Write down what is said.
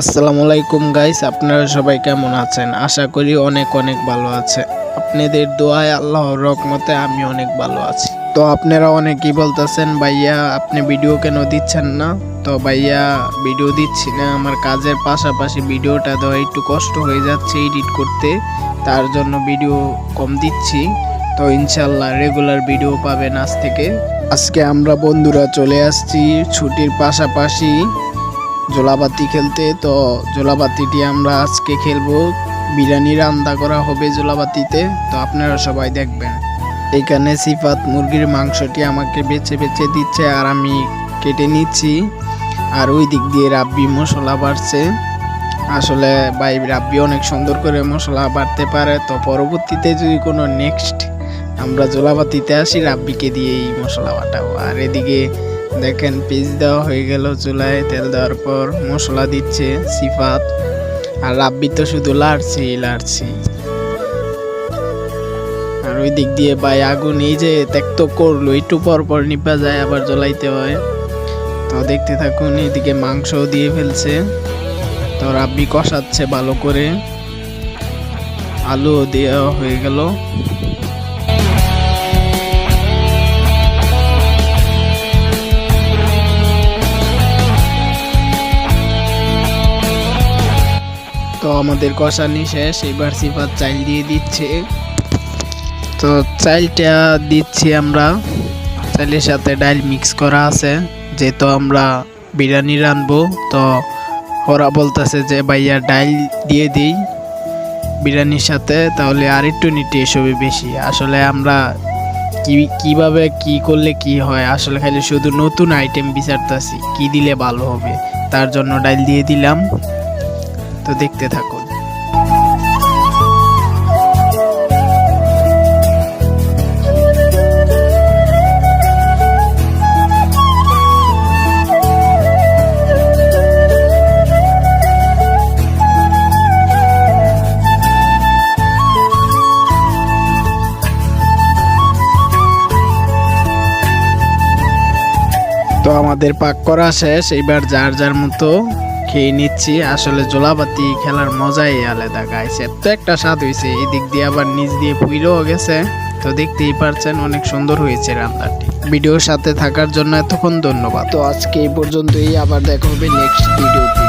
আসসালামু আলাইকুম গাইস আপনারা সবাই কেমন আছেন? আশা করি অনেক অনেক ভালো আছে। আপনাদের দোয়ায় আল্লাহর রহমতে আমি অনেক ভালো আছি। তো আপনারা অনেকেই বলতেছেন, ভাইয়া, আপনি ভিডিও কেন দিচ্ছেন না? তো ভাইয়া ভিডিও দিচ্ছি না। আমার কাজের পাশাপাশি ভিডিওটা দেওয়া একটু কষ্ট হয়ে যাচ্ছে এডিট করতে। তার জন্য ভিডিও কম দিচ্ছি। তো ইনশাল্লাহ রেগুলার ভিডিও পাবেন আজ থেকে। আজকে আমরা বন্ধুরা চলে আসছি ছুটির পাশাপাশি। জোলাবাতি খেলতে, তো জোলাবাতিটি আমরা আজকে খেলব। বিরিয়ানি রান্না করা হবে জোলাবাতিতে, তো আপনারা সবাই দেখবেন। এখানে সিফাত মুরগির মাংসটি আমাকে বেছে বেছে দিচ্ছে আর আমি কেটে নিচ্ছি। আর ওই দিক দিয়ে রাব্বি মশলা বাড়ছে। আসলে ভাই, রাব্বি অনেক সুন্দর করে মশলা বাড়তে পারে, তো পরবর্তীতে যদি কোনো নেক্সট আমরা জোলাবাতিতে আসি, রাব্বিকে দিয়ে এই মশলা বাটাবো। আর এদিকে দেখেন, পিস দেওয়া হয়ে গেল চুলায় তেল দেওয়ার পর মশলা দিচ্ছে সিফাত। আর রাব্বি তো শুধু লাড়ছি লাড়ছি আর ওই দিক দিয়ে ভাই আগুন এই যে ত্যাক্ত করল, একটু পর পর নিপা যায়, আবার জ্বলাইতে হয়। তো দেখতে থাকুন, এদিকে মাংস দিয়ে ফেলছে। তো রাব্বি কষাচ্ছে ভালো করে। আলুও দেওয়া হয়ে গেল। তো আমাদের কষানি শেষ, এবার সিফাত চাইল দিয়ে দিচ্ছে। তো চাইলটা দিচ্ছি আমরা। চাইলের সাথে ডাইল মিক্স করা আছে। যেহেতু আমরা বিরিয়ানি রানবো তো ওরা বলতেছে যে, ভাইয়া, ডাইল দিয়ে দিই বিরিয়ানির সাথে, তাহলে আর একটু টেস্ট এসবই বেশি। আসলে আমরা কি, কীভাবে কি করলে কি হয়, আসলে খালি শুধু নতুন আইটেম বিচারতেছি, কি দিলে ভালো হবে, তার জন্য ডাইল দিয়ে দিলাম। তো দেখতে থাকুন। তো আমাদের পাক করা শেষ এবার যার যার মতো খেয়ে নিচ্ছি। আসলে জোলাবাতি খেলার মজাই আলাদা গাইছে এত একটা স্বাদ হয়েছে। এদিক দিয়ে আবার নিচ দিয়ে পুইলেও গেছে। তো দেখতেই পারছেন, অনেক সুন্দর হয়েছে রান্নাটি। ভিডিওর সাথে থাকার জন্য এতক্ষণ ধন্যবাদ। তো আজকে এই পর্যন্তই। আবার দেখা হবে নেক্সট ভিডিওতে